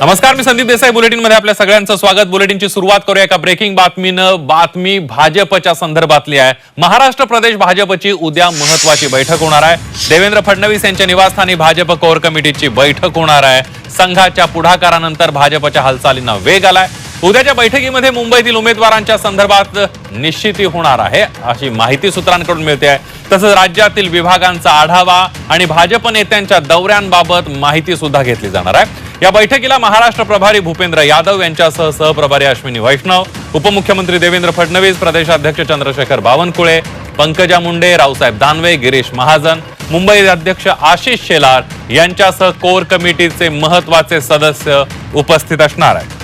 नमस्कार मी संदीप देसाई. बुलेटिनमध्ये आपल्या सगळ्यांचं स्वागत. बुलेटिनची सुरुवात करूया एका ब्रेकिंग बातमीनं. बातमी भाजपच्या संदर्भातली आहे. महाराष्ट्र प्रदेश भाजपची उद्या महत्वाची बैठक होणार आहे. देवेंद्र फडणवीस यांच्या निवासस्थानी भाजप कोर कमिटीची बैठक होणार आहे. संघाच्या पुढाकारानंतर भाजपच्या हालचालींना वेग आलाय. उद्याच्या बैठकीमध्ये मुंबईतील उमेदवारांच्या संदर्भात निश्चिती होणार आहे अशी माहिती सूत्रांकडून मिळते आहे. तसंच राज्यातील विभागांचा आढावा आणि भाजप नेत्यांच्या दौऱ्यांबाबत माहिती सुद्धा घेतली जाणार आहे. या बैठकीला महाराष्ट्र प्रभारी भूपेंद्र यादव यांच्यासह सहप्रभारी अश्विनी वैष्णव उपमुख्यमंत्री देवेंद्र फडणवीस प्रदेशाध्यक्ष चंद्रशेखर बावनकुळे पंकजा मुंडे रावसाहेब दानवे गिरीश महाजन मुंबई अध्यक्ष आशिष शेलार यांच्यासह कोर कमिटीचे महत्त्वाचे सदस्य उपस्थित असणार आहेत.